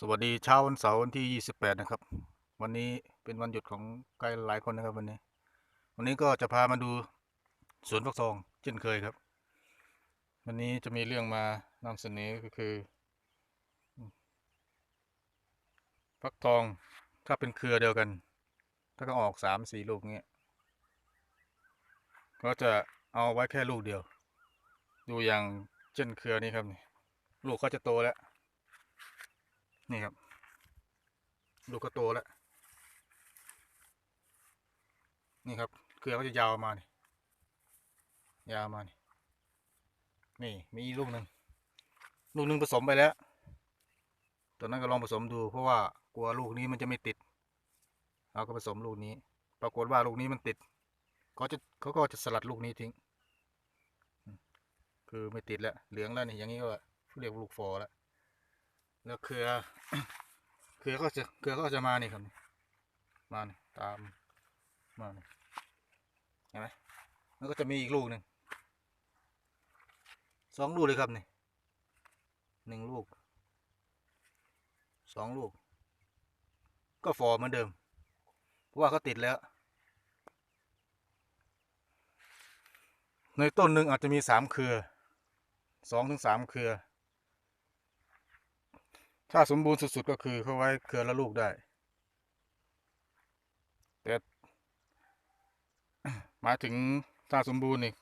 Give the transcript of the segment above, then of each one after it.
สวัสดีเช้าวันเสาร์วันที่ 28 นะครับ วันนี้เป็นวันหยุดของใครหลายคนนะครับวันนี้ วันนี้ก็จะพามาดูสวนฟักทองเช่นเคยครับ วันนี้จะมีเรื่องมานำเสนอก็คือฟักทองถ้าเป็นเครือเดียวกัน ถ้าก็ออกสามสี่ลูกเงี้ยก็จะเอาไว้แค่ลูกเดียว ดูอย่างเช่นเครือนี้ครับ ลูกก็จะโตแล้ว นี่ครับ ลูกก็โตแล้ว นี่ครับเครือเขาจะยาวมานี่ยาวมานี่ นี่มีลูกหนึ่ง ลูกหนึ่งผสมไปแล้ว ตอนนั้นก็ลองผสมดู เพราะว่ากลัวลูกนี้มันจะไม่ติด เราก็ผสมลูกนี้ ปรากฏว่าลูกนี้มันติดเขาจะเขาก็จะสลัดลูกนี้ทิ้ง คือไม่ติดแล้ว เหลืองแล้วนี่ อย่างนี้ก็เรียกว่าลูกฟอแล้ว แล้วเครือ เครือก็จะเครือก็จะมานี่ครับ มานี่ตามมานี่เห็นไหมแล้วก็จะมีอีกลูกหนึ่งสองลูกเลยครับนี่หนึ่งลูกสองลูก ก็ฟอเหมือนเดิม เพราะว่าเขาติดแล้ว ในต้นหนึ่งอาจจะมีสามเครือสองถึงสามเครือ ถ้าสมบูรณ์สุดๆก็คือเขาไว้เครือละลูกได้ แต่หมายถึงถ้าสมบูรณ์นี่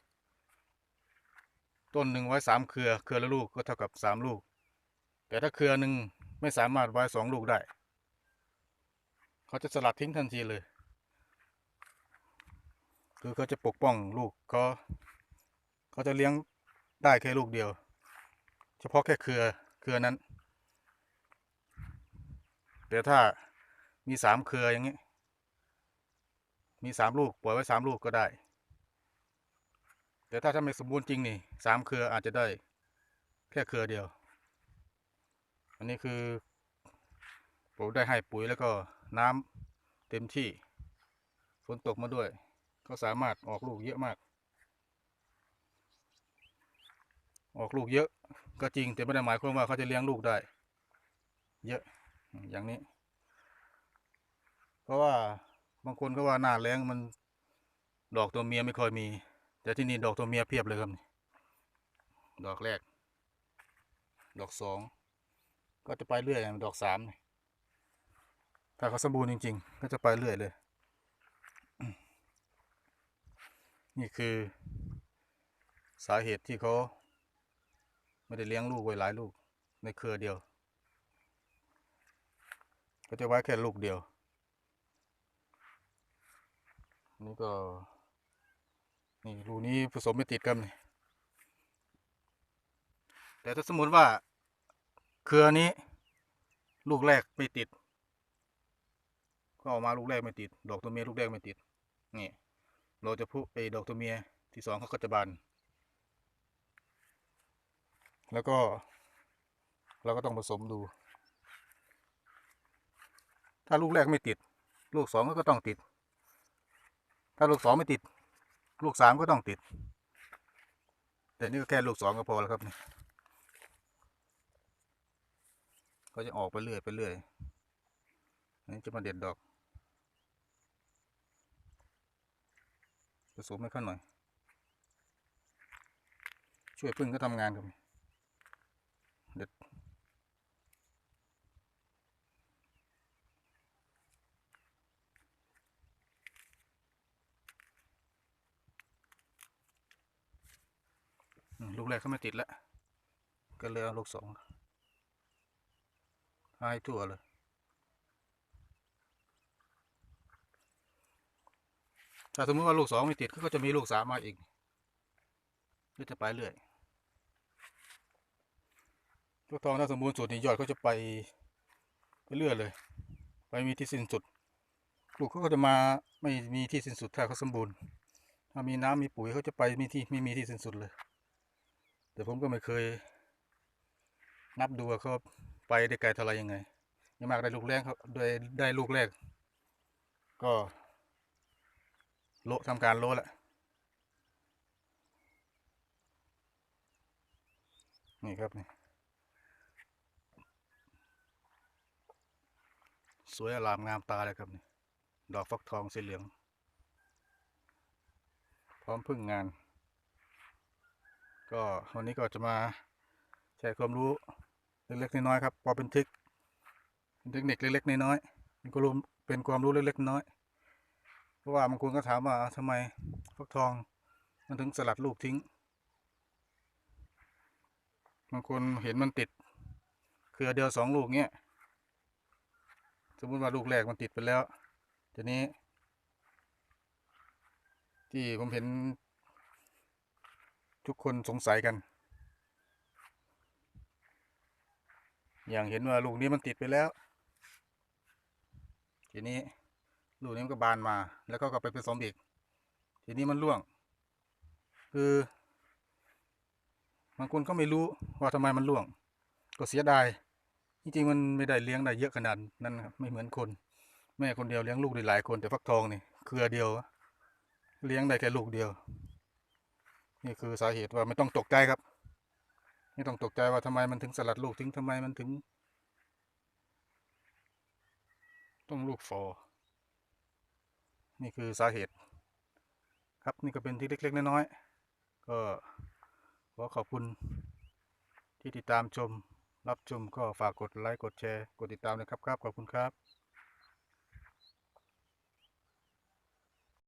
ต้นหนึ่งไว้สามเครือ เครือละลูกก็เท่ากับสามลูก แต่ถ้าเครือหนึ่งไม่สามารถไว้สองลูกได้ เขาจะสลัดทิ้งทันทีเลย คือเขาจะปกป้องลูกเขาเขาจะเลี้ยงได้แค่ลูกเดียว เฉพาะแค่เครือเครือนั้น แต่ถ้ามีสามเครืออย่างนี้ มีสามลูกปล่อยไว้สามลูกก็ได้ แต่ถ้าถ้าไม่สมบูรณ์จริงนี่สามเครืออาจจะได้แค่เครือเดียว อันนี้คือผมได้ให้ปุ๋ยแล้วก็น้ำเต็มที่ฝนตกมาด้วย ก็สามารถออกลูกเยอะมาก ออกลูกเยอะก็จริงแต่ไม่ได้หมายความว่าเขาจะเลี้ยงลูกได้ เยอะ อย่างนี้ เพราะว่าบางคนก็ว่าหน้าแรงมันดอกตัวเมียไม่ค่อยมี แต่ที่นี่ดอกตัวเมียเพียบเลยครับนี่ดอกแรก ดอกสองก็จะไปเรื่อยดอกสามถ้าเขาสมบูรณ์จริง ๆ ก็จะไปเรื่อยเลย นี่คือสาเหตุที่เขาไม่ได้เลี้ยงลูกไว้หลายลูกในเครือเดียว ก็จะไว้แค่ลูกเดียว นี่ก็ นี่รูนี้ผสมไม่ติดกันนี่แต่ถ้าสมมติว่า เครือนี้ ลูกแรกไม่ติด ก็ออกมาลูกแรกไม่ติด ดอกตัวเมียลูกแรกไม่ติด นี่ เราจะพูไอ้ดอกตัวเมียที่สองเขาก็จะบานแล้วก็เราก็ต้องผสมดู ถ้าลูกแรกไม่ติด ลูกสองก็ต้องติด ถ้าลูกสองไม่ติด ลูกสามก็ต้องติด แต่นี่ก็แค่ลูกสองก็พอแล้วครับนี่ก็จะออกไปเรื่อยไปเรื่อยนนี้จะมาเด็ดดอก ผสมให้เข้าหน่อย ช่วยพึ่งก็ทำงานครับเด็ด อืม ลูกแรกเขาไม่ติดแล้ว ก็เลยเอาลูกสองให้ทั่วเลย ถ้าสมมติว่าลูกสองไม่ติดก็จะมีลูกสามมาอีกก็จะไปเรื่อยลูกทองถ้าสมบูรณ์สุดนี่ยอดเขาจะไปไปเรื่อยเลย ไปมีที่สิ้นสุด ลูกเขาก็จะมาไม่มีที่สิ้นสุดถ้าเขาสมบูรณ์ถ้ามีน้ำมีปุ๋ยเขาจะไปมีที่ไม่มีที่สิ้นสุดเลย แต่ผมก็ไม่เคย นับดูว่าเขาไปได้ไกลเท่าไรยังไงยังมากได้ลูกแรกเขาได้ได้ลูกแรก ก็ โลทำการโลล้วนี่ครับนี่สวยอลามงามตาเลยครับนี่ดอกฟักทองสีเหลือง พร้อมพึ่งงาน ก็วันนี้ก็จะมาแชร์ความรู้เล็กๆน้อยๆครับพอเป็นทริกเป็นเทคนิคเล็กๆน้อยๆเป็นความรู้เป็นความรู้เล็กๆน้อยเพราะว่าบางคนก็ถามว่าทำไมฟักทองมันถึงสลัดลูกทิ้งบางคนเห็นมันติดเครือเดียวสองลูกเงี้ยสมมติว่าลูกแรกมันติดไปแล้วทีนี้ ที่ผมเห็น ทุกคนสงสัยกัน อย่างเห็นว่าลูกนี้มันติดไปแล้ว ทีนี้ลูกนี้มันก็บานมา แล้วก็กลับไปผสมอีก ทีนี้มันร่วง คือบางคนก็ไม่รู้ว่าทำไมมันร่วง ก็เสียดายจริงๆมันไม่ได้เลี้ยงได้เยอะขนาดนั้นครับไม่เหมือนคน แม่คนเดียวเลี้ยงลูกได้หลายคนแต่ฟักทองนี่เครือเดียว เลี้ยงได้แค่ลูกเดียว นี่คือสาเหตุว่าไม่ต้องตกใจครับ ไม่ต้องตกใจว่าทำไมมันถึงสลัดลูกถึงทำไมมันถึง ต้องลูกฟอนี่คือสาเหตุ ครับนี่ก็เป็นที่เล็ก ๆ น้อยๆก็ขอขอบคุณที่ติดตามชม รับชมก็ฝากกดไลค์กดแชร์ กดติดตามนะครับครับขอบคุณครับ